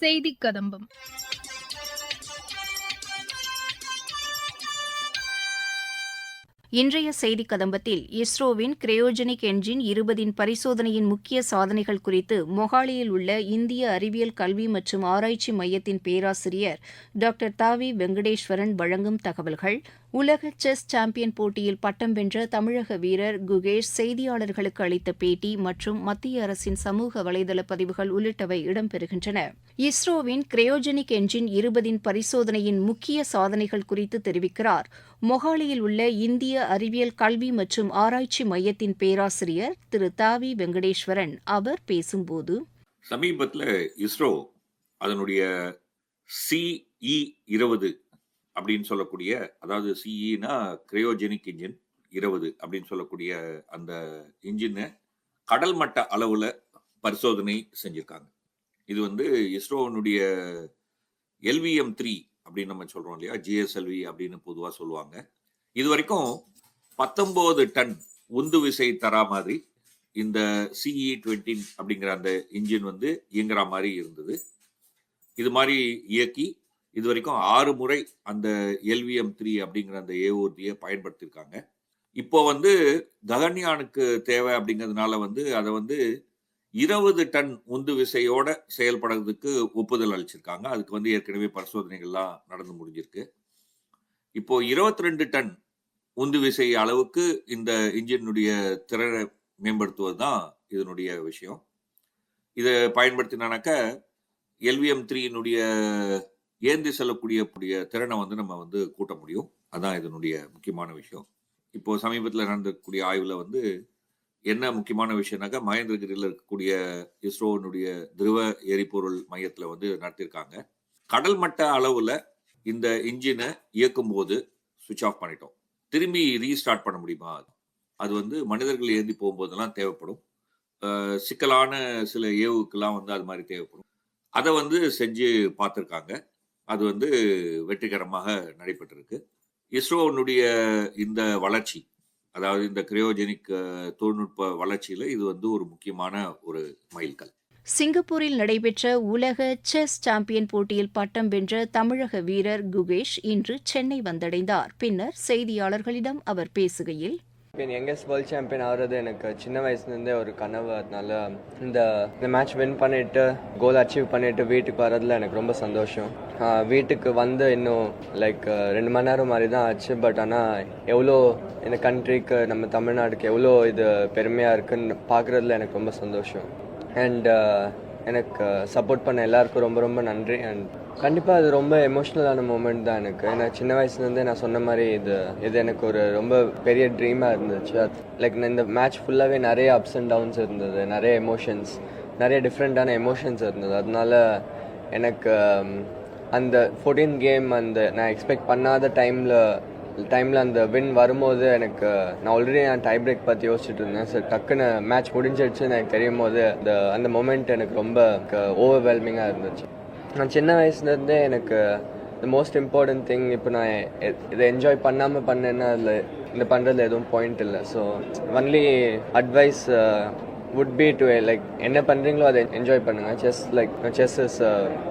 செய்தி கதம்பம். இன்றைய செய்தி கதம்பத்தில் இஸ்ரோவின் கிரையோஜெனிக் என்ஜின் இருபதின் பரிசோதனையின் முக்கிய சாதனைகள் குறித்து மொஹாலியில் உள்ள இந்திய அறிவியல் கல்வி மற்றும் ஆராய்ச்சி மையத்தின் பேராசிரியர் டாக்டர் தாவி வெங்கடேஸ்வரன் வழங்கும் தகவல்கள். உலக செஸ் சாம்பியன் போட்டியில் பட்டம் வென்ற தமிழக வீரர் குகேஷ் செய்தியாளர்களுக்கு அளித்த பேட்டி மற்றும் மத்திய அரசின் சமூக வலைதள பதிவுகள் உள்ளிட்டவை இடம்பெறுகின்றன. இஸ்ரோவின் கிரையோஜெனிக் என்ஜின் இருபதின் பரிசோதனையின் முக்கிய சாதனைகள் குறித்து தெரிவிக்கிறார். மொஹாலியில் உள்ள இந்திய அறிவியல் கல்வி மற்றும் ஆராய்ச்சி மையத்தின் பேராசிரியர் திரு தாவி வெங்கடேஸ்வரன் அவர் பேசும்போது சமீபத்தில் இஸ்ரோ அதனுடைய சிஇ இருபது அப்படின்னு சொல்லக்கூடிய அதாவது சிஇனா கிரையோஜெனிக் இன்ஜின் இருபது அப்படின்னு சொல்லக்கூடிய அந்த இன்ஜினை கடல் மட்ட அளவில் பரிசோதனை செஞ்சுருக்காங்க. இது வந்து இஸ்ரோனுடைய எல்விஎம் த்ரீ அப்படின்னு நம்ம சொல்கிறோம் இல்லையா? ஜிஎஸ்எல்வி அப்படின்னு பொதுவாக சொல்லுவாங்க. இது வரைக்கும் பத்தொம்போது டன் உந்து விசை தரா மாதிரி இந்த சிஇ டுவெண்ட்டின் அப்படிங்கிற அந்த இன்ஜின் வந்து இயங்குற மாதிரி இருந்தது. இது மாதிரி இயக்கி இது வரைக்கும் ஆறு முறை அந்த எல்விஎம் த்ரீ அப்படிங்கிற அந்த ஏஓர்தியை பயன்படுத்தியிருக்காங்க. இப்போ வந்து ககன்யானுக்கு தேவை அப்படிங்கிறதுனால வந்து அதை வந்து இருபது டன் உந்து விசையோட செயல்படுறதுக்கு ஒப்புதல் அளிச்சிருக்காங்க. அதுக்கு வந்து ஏற்கனவே பரிசோதனைகள்லாம் நடந்து முடிஞ்சிருக்கு. இப்போ இருபத்தி ரெண்டு டன் உந்து விசை அளவுக்கு இந்த இன்ஜினுடைய திறனை மேம்படுத்துவது தான் இதனுடைய விஷயம். இதை பயன்படுத்தினாக்க எல்விஎம் த்ரீனுடைய ஏந்தி செல்லக்கூடிய கூடிய திறனை வந்து நம்ம வந்து கூட்ட முடியும். அதான் இதனுடைய முக்கியமான விஷயம். இப்போ சமீபத்தில் நடந்தக்கூடிய ஆய்வில் வந்து என்ன முக்கியமான விஷயம்னாக்கா மகேந்திரகிரியில் இருக்கக்கூடிய இஸ்ரோனுடைய திருவ எரிபொருள் மையத்தில் வந்து நடத்தியிருக்காங்க கடல் மட்ட அளவில் இந்த இன்ஜினை இயக்கும் போது சுவிட்ச் ஆஃப் பண்ணிட்டோம். திரும்பி ரீஸ்டார்ட் பண்ண முடியுமா? அது வந்து மனிதர்கள் ஏந்தி போகும்போதெல்லாம் தேவைப்படும். சிக்கலான சில ஏவுக்கெல்லாம் வந்து அது மாதிரி தேவைப்படும். அதை வந்து செஞ்சு பார்த்துருக்காங்க. அது வந்து வெற்றிகரமாக நடைபெற்றிருக்கு. இஸ்ரோனுடைய இந்த வளர்ச்சி அதாவது இந்த கிரையோஜெனிக் தொழில்நுட்ப வளர்ச்சியில் இது வந்து ஒரு முக்கியமான ஒரு மைல்கல். சிங்கப்பூரில் நடைபெற்ற உலக செஸ் சாம்பியன் போட்டியில் பட்டம் வென்ற தமிழக வீரர் குகேஷ் இன்று சென்னை வந்தடைந்தார். பின்னர் செய்தியாளர்களிடம் அவர் பேசுகையில் என் யங்கஸ்ட் வேர்ல்ட் சாம்பியன் ஆகிறது எனக்கு சின்ன வயசுலேருந்தே ஒரு கனவு. அதனால இந்த இந்த மேட்ச் வின் பண்ணிட்டு கோல் அச்சீவ் பண்ணிட்டு வீட்டுக்கு வரதுல எனக்கு ரொம்ப சந்தோஷம். வீட்டுக்கு வந்து இன்னும் லைக் ரெண்டு மணி நேரம் மாதிரி தான் ஆச்சு. பட் ஆனால் எவ்வளோ இந்த கண்ட்ரிக்கு நம்ம தமிழ்நாடுக்கு எவ்வளோ இது பெருமையாக இருக்குன்னு பார்க்குறதுல எனக்கு ரொம்ப சந்தோஷம். அண்ட் எனக்கு சப்போர்ட் பண்ண எல்லாருக்கும் ரொம்ப ரொம்ப நன்றி. அண்ட் கண்டிப்பாக அது ரொம்ப எமோஷ்னலான மூமெண்ட் தான் எனக்கு. நான் சின்ன வயசுலேருந்தே நான் சொன்ன மாதிரி இது இது எனக்கு ஒரு ரொம்ப பெரிய ட்ரீமாக இருந்துச்சு. லைக் இந்த மேட்ச் ஃபுல்லாகவே நிறைய அப்ஸ் அண்ட் டவுன்ஸ் இருந்தது. நிறைய எமோஷன்ஸ் நிறைய டிஃப்ரெண்ட்டான எமோஷன்ஸ் இருந்தது. அதனால எனக்கு um, அந்த ஃபோர்டீன் கேம் அந்த நான் எக்ஸ்பெக்ட் பண்ணாத டைமில் டைமில் அந்த வின் வரும்போது எனக்கு நான் ஆல்ரெடி நான் டை பிரேக் பற்றி யோசிச்சுட்டு இருந்தேன். சார் டக்குன்னு மேட்ச் முடிஞ்சிடுச்சுன்னு எனக்கு தெரியும் போது அந்த அந்த மொமெண்ட் எனக்கு ரொம்ப uh, ஓவர்வெல்மிங்காக இருந்துச்சு. நான் சின்ன வயசுலேருந்தே எனக்கு த மோஸ்ட் இம்பார்ட்டன்ட் திங் இப்போ நான் எ- இதை என்ஜாய் பண்ணாமல் பண்ணேன்னா அதில் இந்த பண்ணுறதுல எதுவும் பாயிண்ட் இல்லை. So only advice would be to like என்ன பண்ணுறீங்களோ அதை என்ஜாய் பண்ணுங்கள் chess like chess is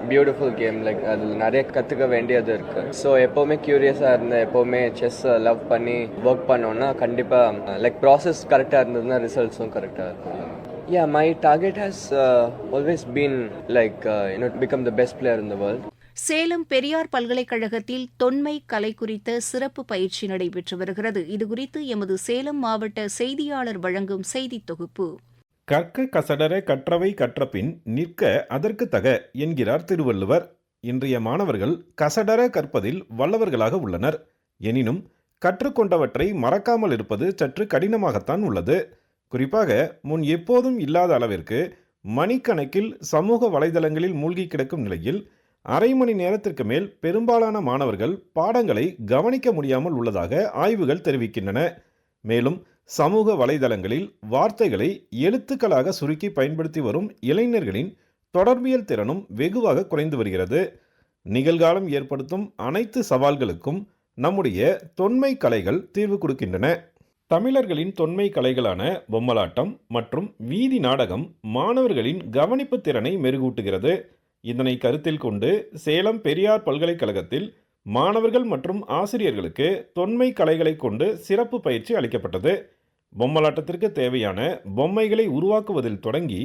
beautiful game like அதில் நிறைய கற்றுக்க வேண்டியது இருக்குது ஸோ எப்போவுமே க்யூரியஸாக இருந்தேன் எப்போவுமே செஸ்ஸை லவ் பண்ணி ஒர்க் பண்ணோன்னா கண்டிப்பாக லைக் ப்ராசஸ் கரெக்டாக இருந்ததுன்னா ரிசல்ட்ஸும் கரெக்டாக இருக்கும். Yeah, my target has uh, always been like uh, you know to become the best player in the world. Salem Periyar பல்கலைக்கழகத்தில் தொன்மை கலை குறித்த சிறப்பு பயிற்சி நடைபெற்று வருகிறது. இதுகுறித்து எமது சேலம் மாவட்ட செய்தியாளர் வழங்கும் செய்தித் தொகுப்பு. கற்க கசடர கற்றவை கற்றபின் நிற்க அதற்கு தக என்கிறார் திருவள்ளுவர். இன்றைய மாணவர்கள் கசடர கற்பதில் வல்லவர்களாக உள்ளனர். எனினும் கற்றுக்கொண்டவற்றை மறக்காமல் இருப்பது சற்று கடினமாகத்தான் உள்ளது. குறிப்பாக முன் எப்போதும் இல்லாத அளவிற்கு மணிக்கணக்கில் சமூக வலைதளங்களில் மூழ்கி கிடக்கும் நிலையில் அரை மணி நேரத்திற்கு மேல் பெரும்பாலான மாணவர்கள் பாடங்களை கவனிக்க முடியாமல் உள்ளதாக ஆய்வுகள் தெரிவிக்கின்றன. மேலும் சமூக வலைதளங்களில் வார்த்தைகளை எழுத்துக்களாக சுருக்கி பயன்படுத்தி வரும் இளைஞர்களின் தொடர்பியல் திறனும் வெகுவாக குறைந்து வருகிறது. நிகழ்காலம் ஏற்படுத்தும் அனைத்து சவால்களுக்கும் நம்முடைய தொன்மை கலைகள் தீர்வு கொடுக்கின்றன. தமிழர்களின் தொன்மை கலைகளான பொம்மலாட்டம் மற்றும் வீதி நாடகம் மாணவர்களின் கவனிப்பு திறனை மெருகூட்டுகிறது. இதனை கருத்தில் கொண்டு சேலம் பெரியார் பல்கலைக்கழகத்தில் மாணவர்கள் மற்றும் ஆசிரியர்களுக்கு தொன்மை கலைகளை கொண்டு சிறப்பு பயிற்சி அளிக்கப்பட்டது. பொம்மலாட்டத்திற்கு தேவையான பொம்மைகளை உருவாக்குவதில் தொடங்கி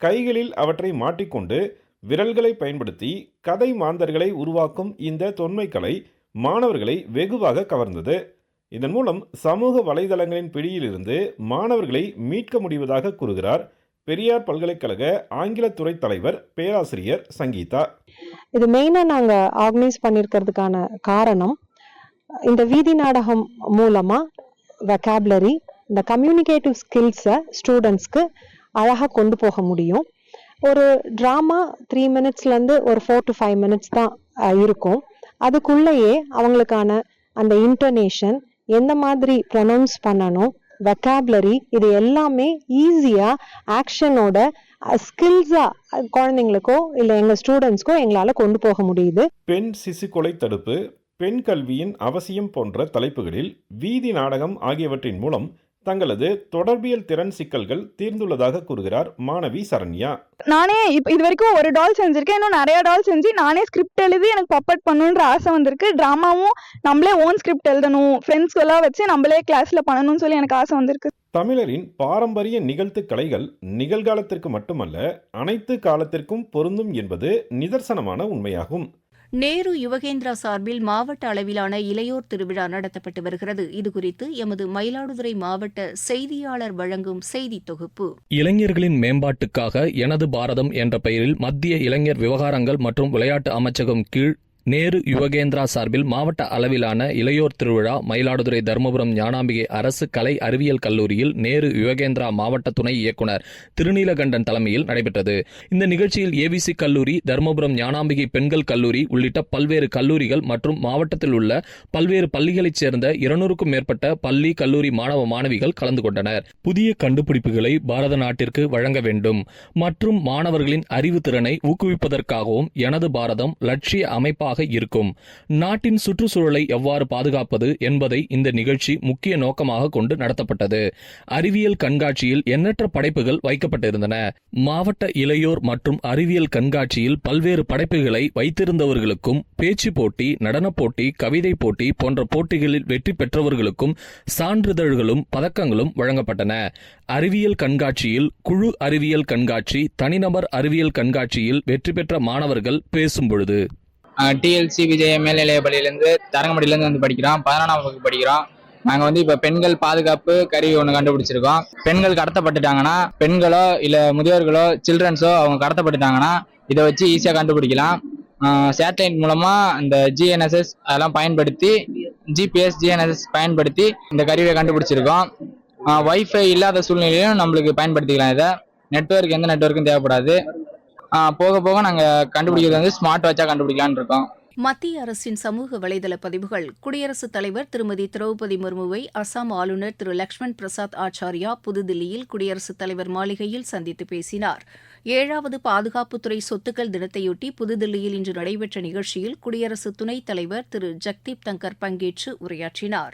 கைகளில் அவற்றை மாட்டிக்கொண்டு விரல்களை பயன்படுத்தி கதை மாந்தர்களை உருவாக்கும் இந்த தொன்மை கலை மாணவர்களை வெகுவாக கவர்ந்தது. இதன் மூலம் சமூக வலைதளங்களின் பிடியிலிருந்து மாணவர்களை மீட்க முடிவதாக கூறுகிறார் பெரியார் பல்கலைக்கழக ஆங்கிலத்துறை தலைவர் பேராசிரியர் சங்கீதா. இது மெயினாக நாங்கள் ஆர்கனைஸ் பண்ணியிருக்கிறதுக்கான காரணம் இந்த வீதி நாடகம் மூலமாக வெக்காபுலரி இந்த கம்யூனிகேட்டிவ் ஸ்கில்ஸை ஸ்டூடெண்ட்ஸ்க்கு அழகாக கொண்டு போக முடியும். ஒரு ட்ராமா த்ரீ மினிட்ஸ்லேருந்து ஒரு ஃபோர் டு ஃபைவ் மினிட்ஸ் தான் இருக்கும். அதுக்குள்ளேயே அவங்களுக்கான அந்த இன்டர்நேஷன் எந்த மாதிரி ப்ரொனவுன்ஸ் பண்ணணும் வெக்காபுலரி இது எல்லாமே ஈஸியாக ஆக்ஷனோட ஸ்கில்ஸாக குழந்தைங்களுக்கோ இல்லை எங்கள் ஸ்டூடெண்ட்ஸ்க்கோ எங்களால் கொண்டு போக முடியுது. பெண் சிசு கொலை தடுப்பு பெண் கல்வியின் அவசியம் போன்ற தலைப்புகளில் வீதி நாடகம் ஆகியவற்றின் மூலம் தங்களது தொடர்பியல் திறன் சிக்கல்கள் தீர்ந்துள்ளதாக கூறுகிறார் மாணவி சரண்யா. நானே இது வரைக்கும் ஒரு டால் செஞ்சிருக்கேன். இன்னும் நிறைய டால் செஞ்சு நானே ஸ்கிரிப்ட் எழுதி எனக்கு பப்பட் பண்ணணுன்ற ஆசை வந்திருக்கு. ட்ராமாவும் நம்மளே ஓன் ஸ்கிரிப்ட் எழுதணும். ஃப்ரெண்ட்ஸ் எல்லாம் வச்சு நம்மளே கிளாஸ்ல பண்ணணும்னு சொல்லி எனக்கு ஆசை வந்திருக்கு. தமிழரின் பாரம்பரிய நிகழ்த்து கலைகள் நிகழ்காலத்திற்கு மட்டுமல்ல அனைத்து காலத்திற்கும் பொருந்தும் என்பது நிதர்சனமான உண்மையாகும். நேரு யுவகேந்திரா சார்பில் மாவட்ட அளவிலான இளையோர் திருவிழா நடத்தப்பட்டு வருகிறது. இதுகுறித்து எமது மயிலாடுதுறை மாவட்ட செய்தியாளர் வழங்கும் செய்தி தொகுப்பு. இளைஞர்களின் மேம்பாட்டுக்காக எனது பாரதம் என்ற பெயரில் மத்திய இளைஞர் விவகாரங்கள் மற்றும் விளையாட்டு அமைச்சகம் கீழ் நேரு யுவகேந்திரா சார்பில் மாவட்ட அளவிலான இளையோர் திருவிழா மயிலாடுதுறை தருமபுரம் ஞானாம்பிகை அரசு கலை அறிவியல் கல்லூரியில் நேரு யுவகேந்திரா மாவட்ட துணை இயக்குனர் திருநீலகண்டன் தலைமையில் நடைபெற்றது. இந்த நிகழ்ச்சியில் ஏவிசி கல்லூரி தருமபுரம் ஞானாம்பிகை பெண்கள் கல்லூரி உள்ளிட்ட பல்வேறு கல்லூரிகள் மற்றும் மாவட்டத்தில் உள்ள பல்வேறு பள்ளிகளைச் சேர்ந்த இருநூறுக்கும் மேற்பட்ட பள்ளி கல்லூரி மாணவ மாணவிகள் கலந்து கொண்டனர். புதிய கண்டுபிடிப்புகளை பாரத நாட்டிற்கு வழங்க வேண்டும். மற்றும் மாணவர்களின் அறிவு திறனை ஊக்குவிப்பதற்காகவும் எனது பாரதம் லட்சிய அமைப்பாக இருக்கும். நாட்டின் சுற்றுச்சூழலை எவ்வாறு பாதுகாப்பது என்பதை இந்த நிகழ்ச்சி முக்கிய நோக்கமாக கொண்டு நடத்தப்பட்டது. அறிவியல் கண்காட்சியில் எண்ணற்ற படைப்புகள் வைக்கப்பட்டிருந்தன. மாவட்ட இளையோர் மற்றும் அறிவியல் கண்காட்சியில் பல்வேறு படைப்புகளை வைத்திருந்தவர்களுக்கும் பேச்சு போட்டி நடனப் போட்டி கவிதை போட்டி போன்ற போட்டிகளில் வெற்றி பெற்றவர்களுக்கும் சான்றிதழ்களும் பதக்கங்களும் வழங்கப்பட்டன. அறிவியல் கண்காட்சியில் குழு அறிவியல் கண்காட்சி தனிநபர் அறிவியல் கண்காட்சியில் வெற்றி பெற்ற மாணவர்கள் பேசும் பொழுது டிஎல்சி விஜய் மேல்நிலைய பள்ளியிலேருந்து தரங்கம்படியிலேருந்து வந்து படிக்கிறோம் பதினொன்றாம் வகுப்பு படிக்கிறோம் நாங்கள் வந்து இப்போ பெண்கள் பாதுகாப்பு கருவி ஒன்று கண்டுபிடிச்சிருக்கோம். பெண்கள் கடத்தப்பட்டுட்டாங்கன்னா பெண்களோ இல்லை முதியோர்களோ சில்ட்ரன்ஸோ அவங்க கடத்தப்பட்டுட்டாங்கன்னா இதை வச்சு ஈஸியாக கண்டுபிடிக்கலாம். சேட்டலைட் மூலமாக இந்த ஜிஎன்எஸ்எஸ் அதெல்லாம் பயன்படுத்தி ஜிபிஎஸ் ஜிஎன்எஸ்எஸ் பயன்படுத்தி இந்த கருவியை கண்டுபிடிச்சிருக்கோம். ஒய்ஃபை இல்லாத சூழ்நிலையிலும் நம்மளுக்கு பயன்படுத்திக்கலாம் இதை. நெட்வொர்க் எந்த நெட்வொர்க்கும் தேவைப்படாது. போக போக நாங்கள் கண்டுபிடிக்கிறது வந்து ஸ்மார்ட் வாட்சாக கண்டுபிடிக்கலான்னு இருக்கோம். மத்திய அரசின் சமூக வலைதள பதிவுகள். குடியரசுத் தலைவர் திருமதி திரௌபதி முர்முவை அசாம் ஆளுநர் திரு லக்ஷ்மண் பிரசாத் ஆச்சாரியா புதுதில்லியில் குடியரசுத் தலைவர் மாளிகையில் சந்தித்து பேசினார். ஏழாவது பாதுகாப்புத்துறை சொத்துக்கள் தினத்தையொட்டி புதுதில்லியில் இன்று நடைபெற்ற நிகழ்ச்சியில் குடியரசு துணைத் தலைவர் திரு ஜக்தீப் தங்கர் பங்கேற்று உரையாற்றினார்.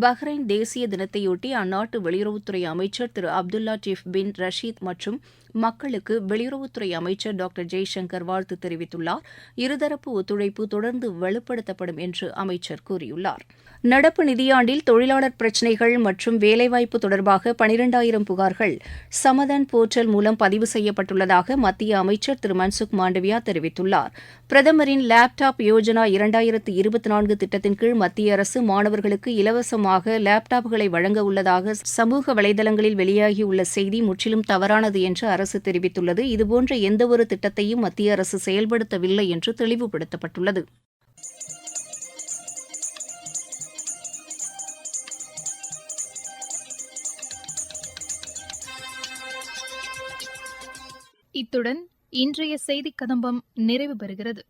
பஹ்ரைன் தேசிய தினத்தையொட்டி அந்நாட்டு வெளியுறவுத்துறை அமைச்சர் திரு அப்துல்லா டிஃப் பின் ரஷீத் மற்றும் மக்களுக்கு வெளியுறவுத்துறை அமைச்சர் டாக்டர் ஜெய்சங்கர் வாழ்த்து தெரிவித்துள்ளார். இருதரப்பு ஒத்துழைப்பு தொடர்ந்து வலுப்படுத்தப்படும் என்று அமைச்சர் கூறியுள்ளார். நடப்பு நிதியாண்டில் தொழிலாளர் பிரச்சினைகள் மற்றும் வேலைவாய்ப்பு தொடர்பாக பனிரெண்டாயிரம் புகார்கள் சமதன் போர்ட்டல் மூலம் பதிவு செய்யப்பட்டுள்ளதாக மத்திய அமைச்சர் திரு மன்சுக் மாண்டவியா தெரிவித்துள்ளார். பிரதமரின் லேப்டாப் யோஜனா இரண்டாயிரத்து இருபத்தி நான்கு திட்டத்தின் கீழ் மத்திய அரசு மாணவர்களுக்கு இலவசமாக லேப்டாப்களை வழங்க உள்ளதாக சமூக வலைதளங்களில் வெளியாகியுள்ள செய்தி முற்றிலும் தவறானது என்று அரசு தெரிவித்துள்ளது. இதுபோன்ற எந்தவொரு திட்டத்தையும் மத்திய அரசு செயல்படுத்தவில்லை என்று தெளிவுபடுத்தப்பட்டுள்ளது. இத்துடன் இன்றைய செய்தி கதம்பம் நிறைவு பெறுகிறது